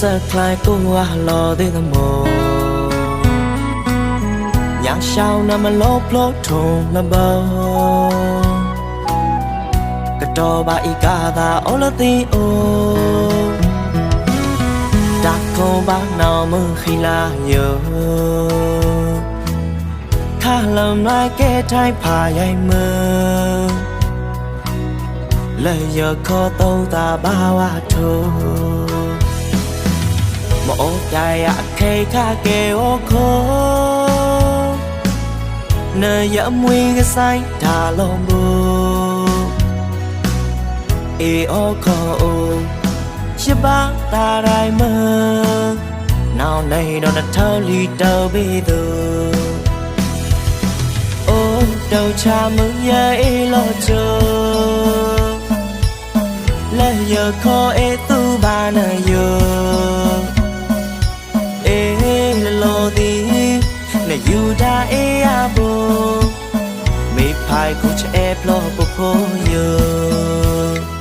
สักคลายตัวหล่อด้วยตะโมอยากชาวนามาลบโลดทงละเบากระดอบาอีกาตาโอละตีโอดักคงบ้านนามือขีลาเยอะข้าลำลายแก้ท้ายพาใหญ่มือเลยอยากขอโตตาบ้าวาโท နေရမွေကဆိုင်ဒါလုံးဘူးအေအိုခိုရှိပါတာတိုင်းမနောင်နေတော့တထောင်လီတောက်ပြီးသူအိုးတောက်ချမရဲ့အေးလို့ချိုလဲရခေါ်အေးသူဘာနာယောအေး ယူတာအေးရဖို့မေဖိုင်ကိုချဲပလို့ပဖို့ယော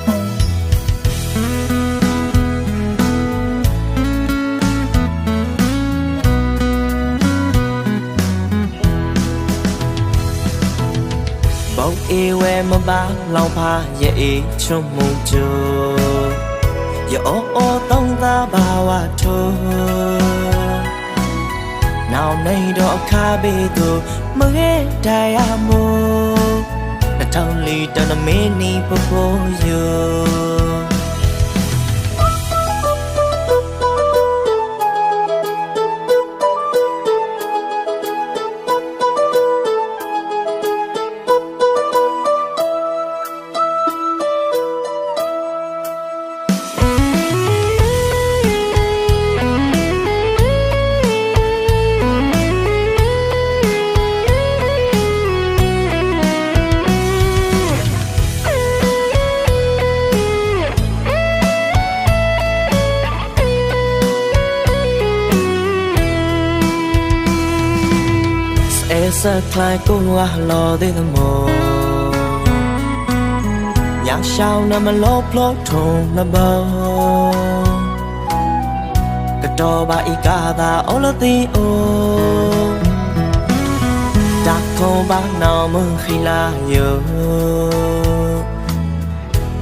ဘောင်အေဝဲမပါလောင်ဖာရဲ့အေချုံမှုကျိုယောအောတောင်းသာဘာဝထို နောင်နေတော့ခါဘေးသူမငဲတရားမူတထောင်လီတနမင်းနီပပိုယော สักคลายกูว่าหลอได้ทั้งหมดอยากเช่านะมาลบลดทงนะเบากระดอบาอีกาตาโอลตีโอดักโคบานามึงขีลาอยู่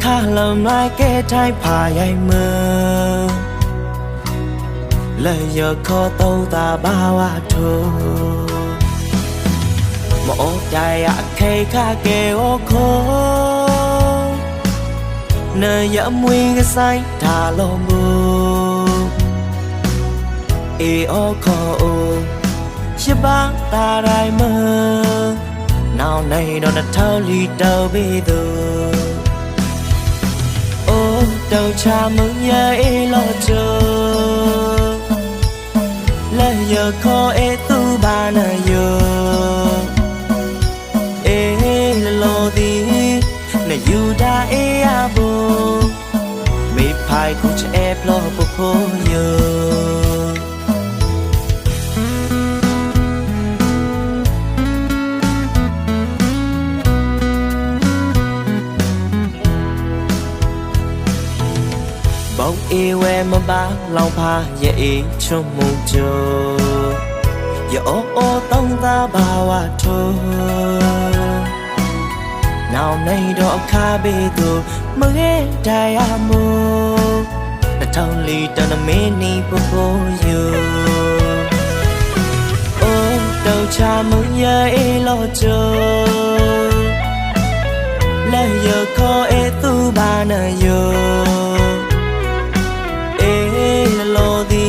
ข้าลำลายเกทายพาใหญ่มือและอย่าขอโตตาบ้าว่าทู မအိုကြရခေခကေโอခိုနေရမွေကဆိုင်ဒါလုံးဘူးအေအိုခိုရှိပါတာတိုင်းမနောင်နေတော့တထောင်လီတောက်ပြီးသူအိုးတောက်ချမရဲ့အေလို့ချိုလဲရခေါ်အေသူဘာနာယော နေယူတာအေရဘူးမေဖိုင်ခုချေပလို့ပဖို့ယောဘောင်အေဝဲမပါလောင်ဖာရဲ့အေချုံမှုကျိုယောအော တောင်းသာဘာဝထိုနောင်နေတော့အခါဘေးသူမငဲတရားမူတထောင်လီတနမင်းနီပဖို့ယောအိုးတောက်ချမရဲ့အေလို့ကျိုလဲရခေါ်အေသူဘာနာယောအေးလိုဒီ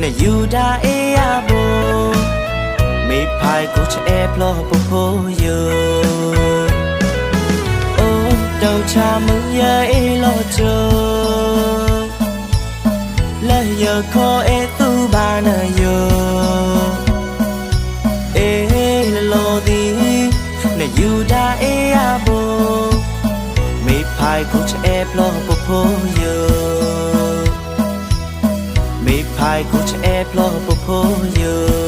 နေယူတာအေးရဖို့မေဖိုင်ကိုချဲပလို့ပဖို့ယောအိုး တောက်ချမရဲ့အေးလို့ချိုလဲရခေါ်အေးသူဘာနာယောအေးလိုဒီနေယူတာအေးရဖို့မေဖိုင်ကိုချဲပလို့ပဖို့ယော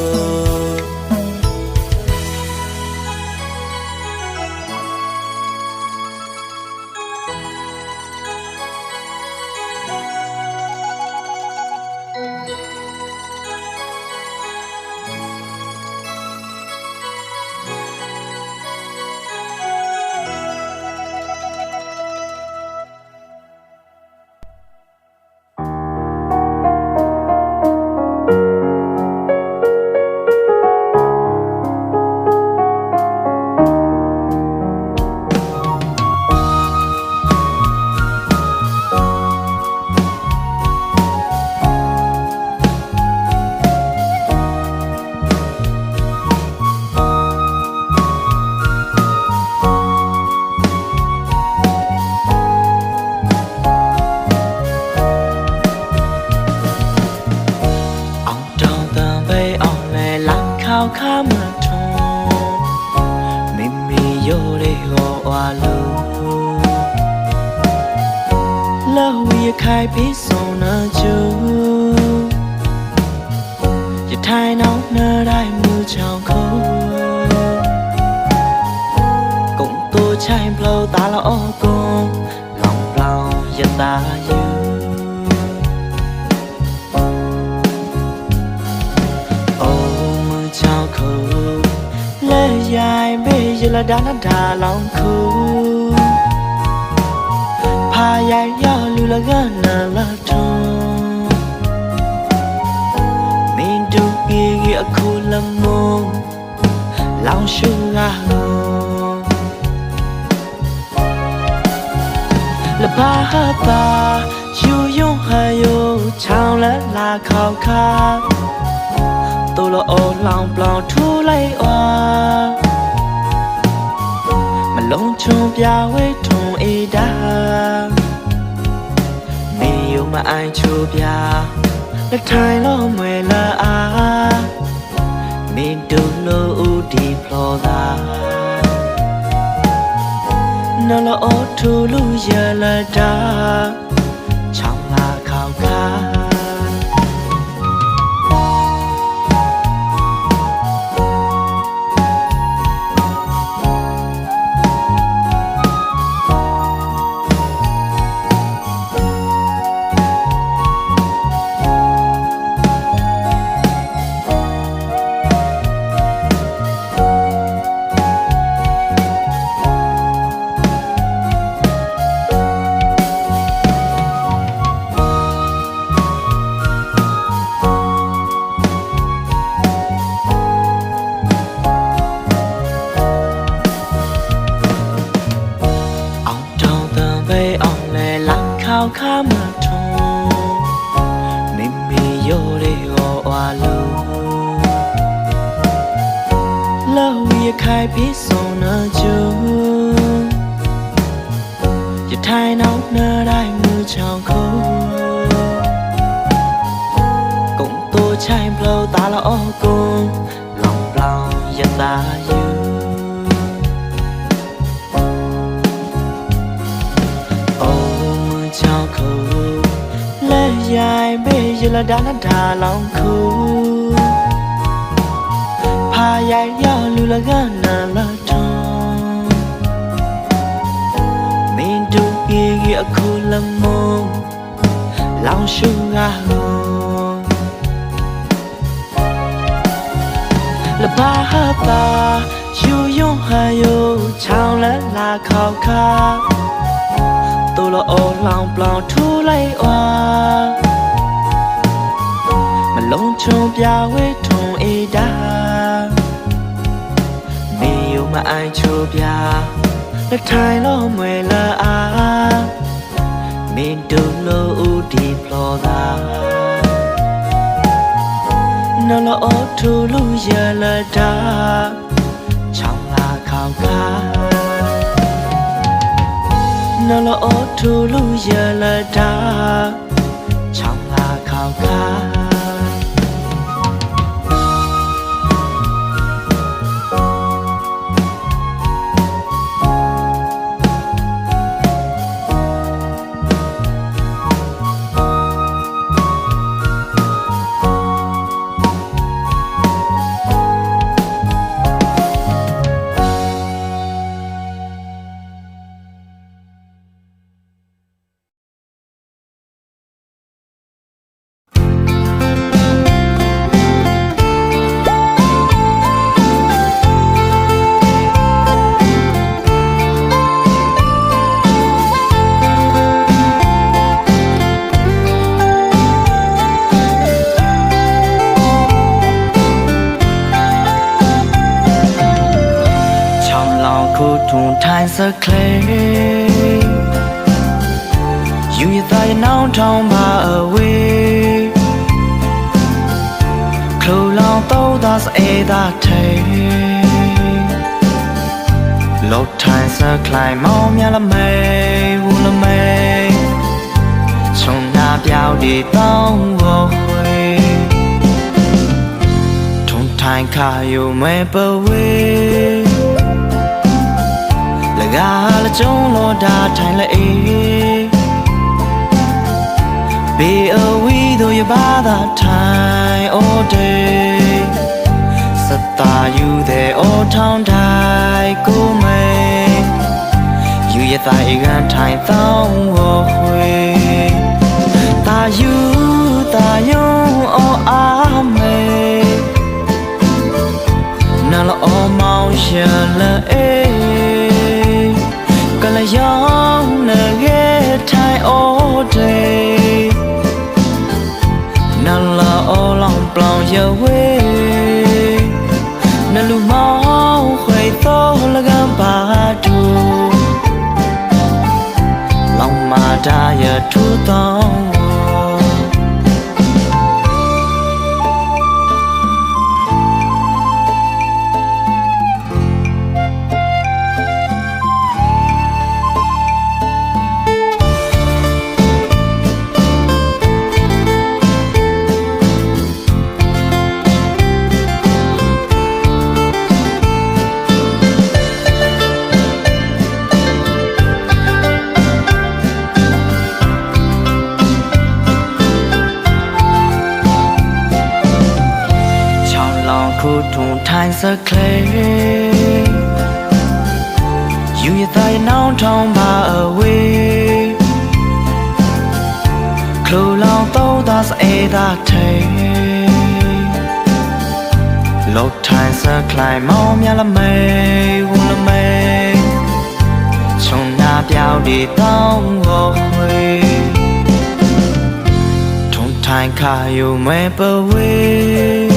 ခေါခါမထုံမိမိရိုးလေးဟောဝါလို့လောဝီခိုင်ပြီးဆုံးနာကျူ လဒါနာဒါလောင်ခုဖာရိုင်ရလူလကနာလာထုံမင်းတို့ပြေကြီးအခုလမုံလောင်ရှူငါဟောလပါဟာပါယူယုံဟယိုချောင်းလက်လာခေါခါတူလောအိုလောင်ပလောင်ထူလိုက်ဝါမလုံး ချုံပြဝဲထုံအေးတာမေယုံမအိုင်ချိုပြလက်ထိုင်လို့မွေလာအားမင်းတို့လို့ဦးဒီဖလောသာနော်လောအိုထူလူရလာတာ လောဝီခိုင်ပြီးဆုံးနာကျူရထိုင်အောင်နှတိုင်းမူချောင်းခုကုံတိုးချိုင်ဖလို့တာလောကုံလောင်လောင်ရတာယူအိုမချောက်ခုလဲရိုင်ဘေးရလ ဒါနာဒါလောင်ခုဖာရိုင်ရလူလကနာလာထုံမင်းတို့ပြေကြီးအခုလမုံလောင်ရှူငါဟောလပါဟာပါယူယုံဟယိုချောင်းလက်လာခေါခါတူလောအိုလောင်ပလောင်ထူလိုက်ဝါမလုံးချုံပြဝဲထုံအေးတာ မေယုံမအိုင်ချိုပြလက်ထိုင်လို့မွေလာအားမင်းတို့လို့ဦးဒီဖလောသာနော်လောအိုထူလူရလာတာချောင်းလာခေါခါနော်လောအောထူလူရလာတာ ယူရတဲ့နောင်ထောင်ပါအဝေးခလူလောင်တော့သာစအေးသာထဲလောက်ထိုင်စကလိုင်းမောင်မြလမဲဝူလမဲချုံနာပြောက်ဒီတောင်းဝေးထုံထိုင်ထိုင်ခါယုံမဲပဝေလကားလကြုံလောတာထိုင်လက်အေး ဘေးအဝီတို့ရပါသာထိုင်အိုဒေစတာယူတဲ့အိုထောင်းတိုင်းကိုမဲယူရတဲ့ကန်ထိုင်သောင်းဝခွေတာယူတာယုံအောအားမဲနာလအော်မောင်ရှလအေကလယောင်နဂေထိုင်အိုဒေနာလ အော်လောင်ပလောင်ရဝေနလူမောင်ခွေသောလကံပါတူလောင်မာတာရထူသော င်းလောင်ခုထုံထိုင်စကလေးယူရတဲ့နောင်ထောင်ပါအဝေးခလိုလောင်တော့သာစအေးသာထဲလောက်ထိုင်စကလိုင်မောင်မြလမဲဝလမဲချုံနာပြောင်းဒီတောင်းဝခွေထုံထိုင်ခါယုံမဲပဝေလ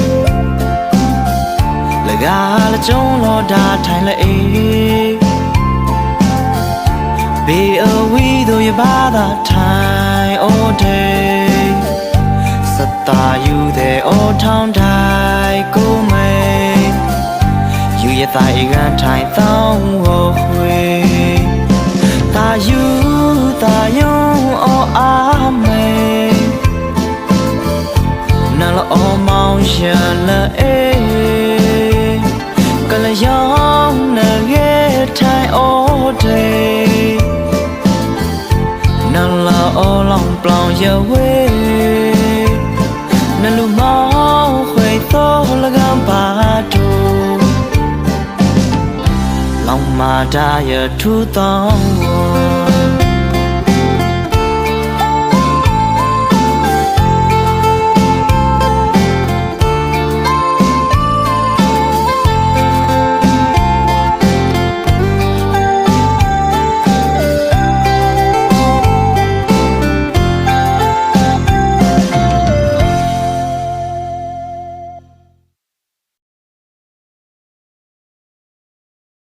ကားလကြုံလောတာထိုင်လက်အေးဘေးအဝီတို့ရပါသာထိုင်အိုဒေစတာယူတဲ့အိုထောင်းတိုင်းကိုမဲယူရတဲ့ကန်ထိုင်သောင်းဝခွေတာယူ တာရထူသော